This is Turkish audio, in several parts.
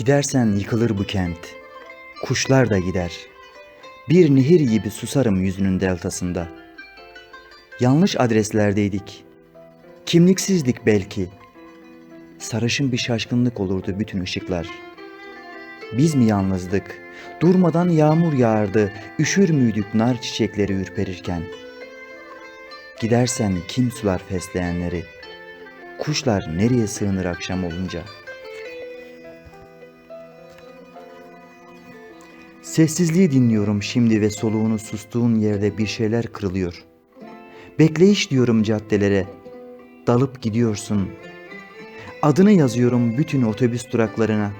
Gidersen yıkılır bu kent. Kuşlar da gider. Bir nehir gibi susarım yüzünün deltasında. Yanlış adreslerdeydik. Kimliksizdik belki. Sarışın bir şaşkınlık olurdu bütün ışıklar. Biz mi yalnızdık? Durmadan yağmur yağardı, üşür müydük nar çiçekleri ürperirken? Gidersen kim sular fesleğenleri? Kuşlar nereye sığınır akşam olunca?'' Sessizliği dinliyorum şimdi ve soluğunu sustuğun yerde bir şeyler kırılıyor. Bekleyiş diyorum caddelere. Dalıp gidiyorsun. Adını yazıyorum bütün otobüs duraklarına.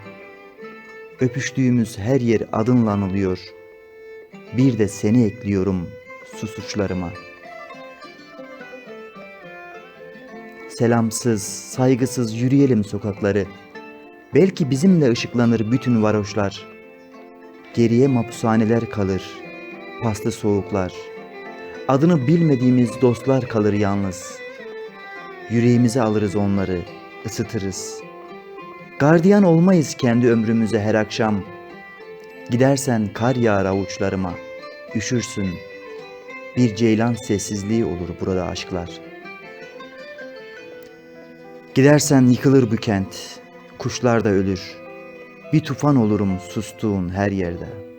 Öpüştüğümüz her yer adınla anılıyor. Bir de seni ekliyorum susuçlarıma. Selamsız, saygısız yürüyelim sokakları. Belki bizimle ışıklanır bütün varoşlar.'' Geriye mapushaneler kalır, paslı soğuklar. Adını bilmediğimiz dostlar kalır yalnız. Yüreğimize alırız onları, ısıtırız. Gardiyan olmayız kendi ömrümüze her akşam. Gidersen kar yağar avuçlarıma, üşürsün. Bir ceylan sessizliği olur burada aşklar. Gidersen yıkılır bu kent, kuşlar da ölür.'' Bir tufan olurum sustuğun her yerde.''